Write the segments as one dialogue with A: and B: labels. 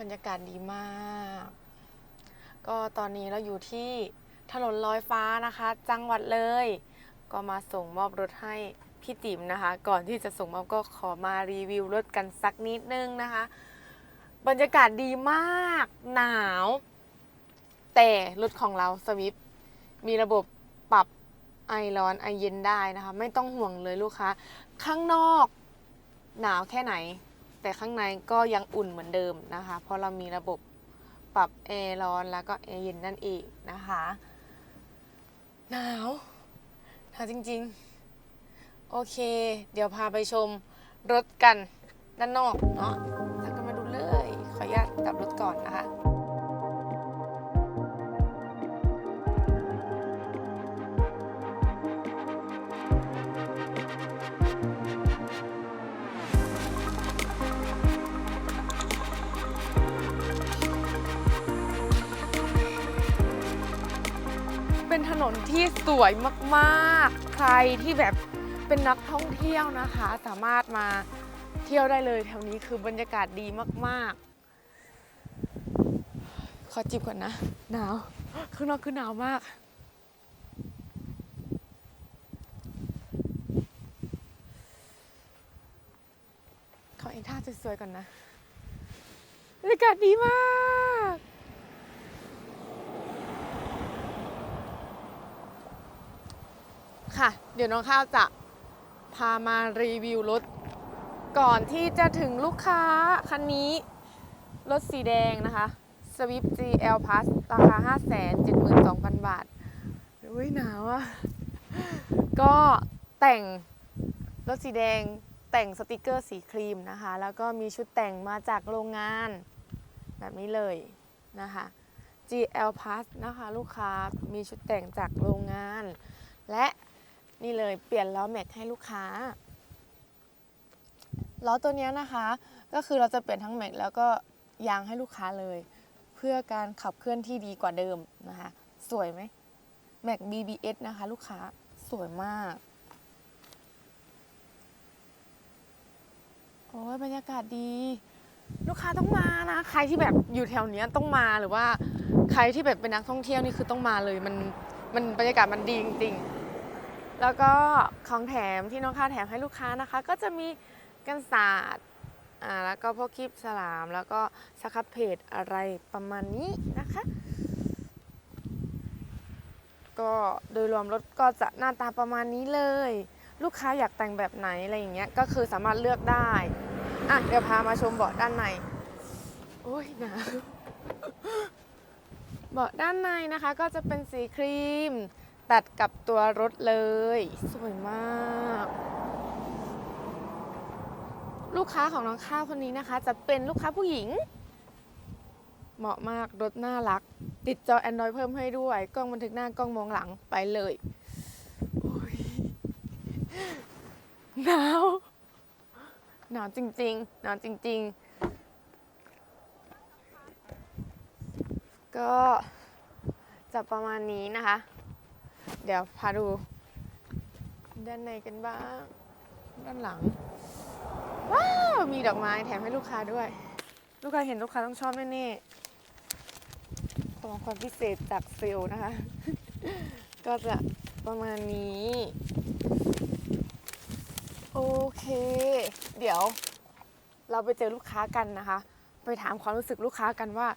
A: บรรยากาศดีมาก ก็ตอนนี้เราอยู่ที่ถนนลอยฟ้านะคะ จังหวัดเลย ก็มาส่งมอบรถให้พี่ติ๋มนะคะ ก่อนที่จะส่งมอบก็ขอมารีวิวรถกันสักนิดนึงนะคะ บรรยากาศดีมาก หนาว แต่รถของเราสวิฟมีระบบปรับไอร้อนไอเย็นได้นะคะ ไม่ต้องห่วงเลยลูกค้า ข้างนอก หนาวแค่ไหน แต่ข้างในก็ยังอุ่นเหมือนเดิมนะคะ เพราะเรามีระบบปรับแอร์ร้อนแล้วก็แอร์เย็นนั่นเองนะคะ หนาวหนาวจริงๆ โอเค เดี๋ยวพาไปชมรถกันด้านนอกเนาะตามกันมาดูเลย ขออนุญาตดับรถก่อนนะคะ ที่สวยมากๆ ใครที่แบบเป็นนักท่องเที่ยวนะคะ สามารถมาเที่ยวได้เลยแถวนี้คือบรรยากาศดีมากๆ ขอจิบก่อนนะ หนาว ข้างนอกคือหนาวมาก ขอเองท่าสวยๆก่อนนะ บรรยากาศดีมาก ค่ะ เดี๋ยวน้องข้าวจะพามารีวิวรถ ก่อนที่จะถึงลูกค้าคันนี้ รถสีแดงนะคะ Swift GL Plus ราคา 572,000 บาทอุ้ยหนาวอะ ก็แต่งรถสีแดงแต่งสติกเกอร์สีครีมนะคะ แล้วก็มีชุดแต่งมาจากโรงงานแบบนี้เลยนะคะ GL Plus นะคะ ลูกค้ามีชุดแต่งจากโรงงาน และ นี่เลยเปลี่ยนล้อแม็กให้ลูกค้าล้อตัวนี้นะคะ ก็คือเราจะเปลี่ยนทั้งแม็กแล้วก็ยางให้ลูกค้าเลย เพื่อการขับเคลื่อนที่ดีกว่าเดิมนะคะ สวยไหมแม็ก BBS นะคะ ลูกค้าสวยมากโอ้ยบรรยากาศดี ลูกค้าต้องมานะ ใครที่แบบอยู่แถวเนี้ยต้องมาหรือว่าใครที่แบบเป็นนักท่องเที่ยวนี่คือต้องมาเลยมันมันบรรยากาศมันดีจริงๆ แล้วก็ของแถมที่น้องข้าวแถมให้ลูกค้านะคะ ก็จะมีกันศาสตร์อ่าแล้วก็พวกคลิปสลาม แล้วก็สครับเพจอะไรประมาณนี้นะคะ ก็โดยรวมรถก็จะหน้าตาประมาณนี้เลย ลูกค้าอยากแต่งแบบไหนอะไรอย่างเงี้ยก็คือสามารถเลือกได้อะเดี๋ยวพามาชมเบาะด้านในโอ้ยหนาวเบาะด้านในนะคะก็จะเป็นสีครีม ตัดกับตัวรถเลย สวยมาก ลูกค้าของน้องข้าวคนนี้นะคะ จะเป็นลูกค้าผู้หญิง เหมาะมากรถน่ารัก ติดจอ Android เพิ่มให้ด้วย กล้องบันทึกหน้ากล้องมองหลังไปเลยหนาวหนาวจริงๆหนาวจริง ๆ ก็จะประมาณนี้นะคะ เดี๋ยวพาดู ด้านในกันบ้าง ด้านหลัง ว้าว มีดอกไม้แถมให้ลูกค้าด้วย ลูกค้าเห็นลูกค้าต้องชอบแน่ๆของความพิเศษจากเซลนะคะ ก็จะประมาณนี้ โอเค เดี๋ยวเราไปเจอลูกค้ากันนะคะ ไปถามความรู้สึกลูกค้ากันว่า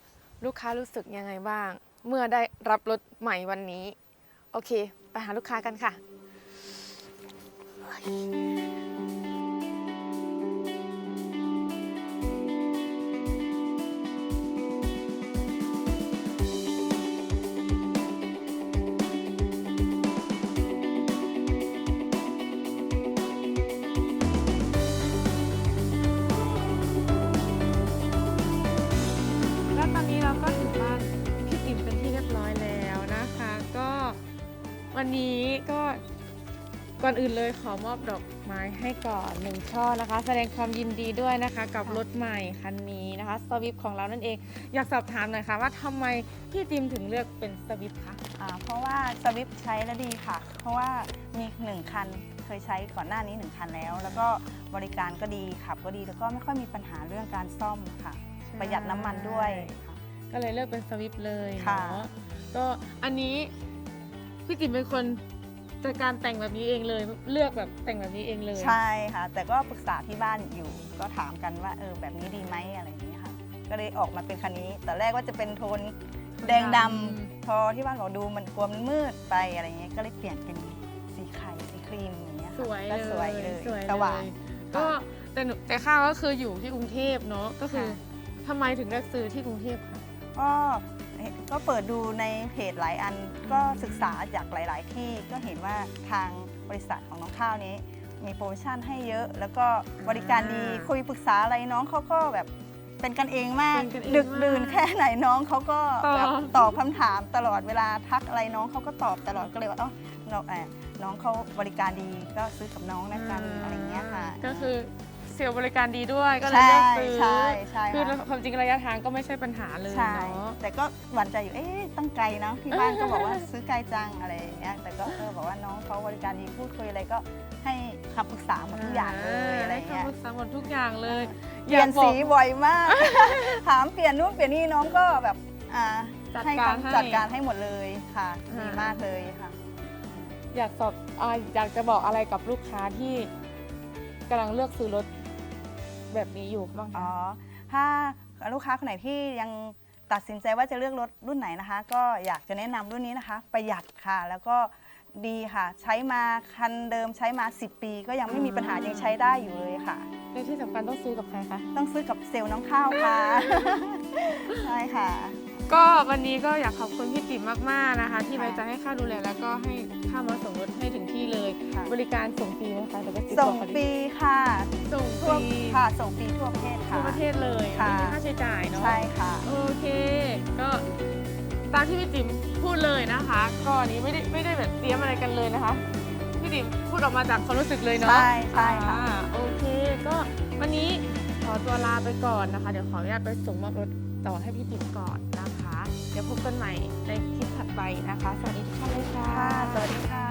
A: ลูกค้ารู้สึกยังไงบ้าง เมื่อได้รับรถใหม่วันนี้ โอเค ไปหาลูกค้ากันค่ะ วันนี้ก็ก่อนอื่นเลยขอมอบดอกไม้ให้ก่อนหนึ่งช่อนะคะ แสดงความยินดีด้วยนะคะ กับรถใหม่คันนี้นะคะสวิฟของเรานั่นเอง อยากสอบถามหน่อยค่ะว่าทำไมพี่ติมถึงเลือกเป็นสวิฟคะ
B: อ่าเพราะว่าสวิฟใช้แล้วดีค่ะ เพราะว่ามีหนึ่งคันเคยใช้ก่อนหน้านี้หนึ่งคันแล้ว แล้วก็บริการก็ดีขับก็ดีแล้วก็ไม่ค่อยมีปัญหาเรื่องการซ่อมค่ะ ประหยัดน้ำมันด้วยค่ะ
A: ก็เลยเลือกเป็นสวิฟเลย
B: ค่ะ
A: เนาะก็อันนี้ พี่ติ๋มเป็นคนจัดการแต่งแบบนี้เองเลย เลือกแบบแต่งแบบนี้เองเลย
B: ใช่ค่ะ แต่ก็ปรึกษาที่บ้านอยู่ก็ถามกันว่าเออแบบนี้ดีไหมอะไรอย่างเงี้ยค่ะ ก็เลยออกมาเป็นคันนี้แต่แรกว่าจะเป็นโทนแดงดำพอที่บ้านบอกดูมันกลัวมันมืดไปอะไรเงี้ยก็เลยเปลี่ยนเป็นสีไข่สีครีมอย่างเงี้ย
A: ส
B: ค่ะ
A: วย
B: ก็
A: เลย
B: สวยเลย
A: สวย
B: สว่าง
A: เลยก็แต่หนูแต่ข้าวก็คืออยู่ที่กรุงเทพเนาะก็คือ
B: ค่ะ
A: ทำไมถึงเลือกซื้อที่กรุงเทพคะ
B: ก็ ก็เปิดดูในเพจหลายอันก็ศึกษาจากหลาย ๆ ที่ก็เห็นว่าทางบริษัทของน้องข้าวนี้ มีโปรโมชั่นให้เยอะ แล้วก็บริการดีคุยปรึกษาอะไรน้องเขาก็แบบเป็นกันเองมาก
A: เป็นกันเอง
B: ดึก
A: มาก
B: ดื่นแค่ไหนน้องเขาก็
A: ตอบ
B: แบบตอบคำถามตลอดเวลาทักอะไรน้องเขาก็ตอบตลอดก็เลยว่าเอ้าน้องเอ่อน้องเขาบริการดีก็ซื้อกับน้องนะกันอะไรอย่างเงี้ยค่ะ
A: ก็คือ เซลล์บริการดีด้วยก็เลยเลือกซื้อ
B: ใช่ใช่
A: คือ
B: ค่ะ
A: ความจริงระยะทางก็ไม่ใช่ปัญหาเลย
B: ใช่
A: เนาะ
B: แต่ก็หวั่นใจอยู่ เอ๊ะตั้งไกลเนาะที่บ้านก็บอกว่าซื้อไกลจังอะไรอย่างเงี้ย แต่ก็เออบอกว่าน้องเขาบริการดีพูดคุยอะไรก็ให้คำปรึกษาหมดทุกอย่างเลยอะไรอย่างเงี้ย
A: ให้คำปรึกษาหมดทุกอย่างเลย
B: เปลี่ยน
A: อากบอก
B: สีบ่อยมาก ถามเปลี่ยนนู่นเปลี่ยนนี่น้องก็แบบอ่า
A: จัด
B: ให้
A: การ
B: คำ
A: ให้
B: จัดการให้หมดเลยค่ะ
A: อ่า
B: ดีมากเลยค่ะ
A: อยากสอบอาอยากจะบอกอะไรกับลูกค้าที่กำลังเลือกซื้อรถ แบบนี้อยู่บ้าง
B: อ๋
A: คะ
B: อถ้าลูกค้าคนไหนที่ยังตัดสินใจว่าจะเลือกรถรุ่นไหนนะคะ ก็อยากจะแนะนำรุ่นนี้นะคะ ประหยัดค่ะ แล้วก็ดีค่ะ ใช้มาคันเดิมใช้มา 10 ปี ก็ยังไม่มีปัญหายังใช้ได้อยู่เลยค่ะ
A: และที่สำคัญต้องซื้อกับใครคะ
B: ต้องซื้อกับเซลล์น้องข้าวค่ะ ใช่ค่ะ
A: ก็วันนี้ก็อยากขอบคุณพี่ติ๋มมากๆนะคะ ที่
B: ค่ะ
A: ไว้ใจให้ค่าดูแลแล้วก็ให้ค่ามาส่งรถให้ถึงที่เลย
B: ค่ะ
A: บริการส่งฟรีไหมคะเดี๋ยวก็ติด
B: ส่
A: ต่
B: ง
A: อเขา
B: ฟรีค่ะ
A: ส่งฟ
B: ทั่ว
A: รี
B: ค่ะ ส่งฟรีทั่วประเทศค่ะ
A: ทั่วประเทศเลย
B: ค่ะ
A: ไม่มีค่าใช้จ่ายเนาะ
B: ใช่ค่ะ
A: โอเค ก็ตามที่พี่ติ๋มพูดเลยนะคะ ก็อันนี้ไม่ได้ไม่ได้แบบเตรียมอะไรกันเลยนะคะพี่ติ๋มพูดออกมาจากความรู้สึกเลยเนาะ
B: ใช่ใช่ค่ะ
A: อ่าโอเคก็วันนี้ขอตัวลาไปก่อนนะคะ เดี๋ยวขออนุญาตไปส่งมอบรถต่อให้พี่ติ๋มก่อนนะคะเดี๋ยวพบกันใหม่ในคลิปถัดไปนะคะ สวัสดีทุกท่านเลยค่ะ
B: ค่ะสวัสดีค่ะ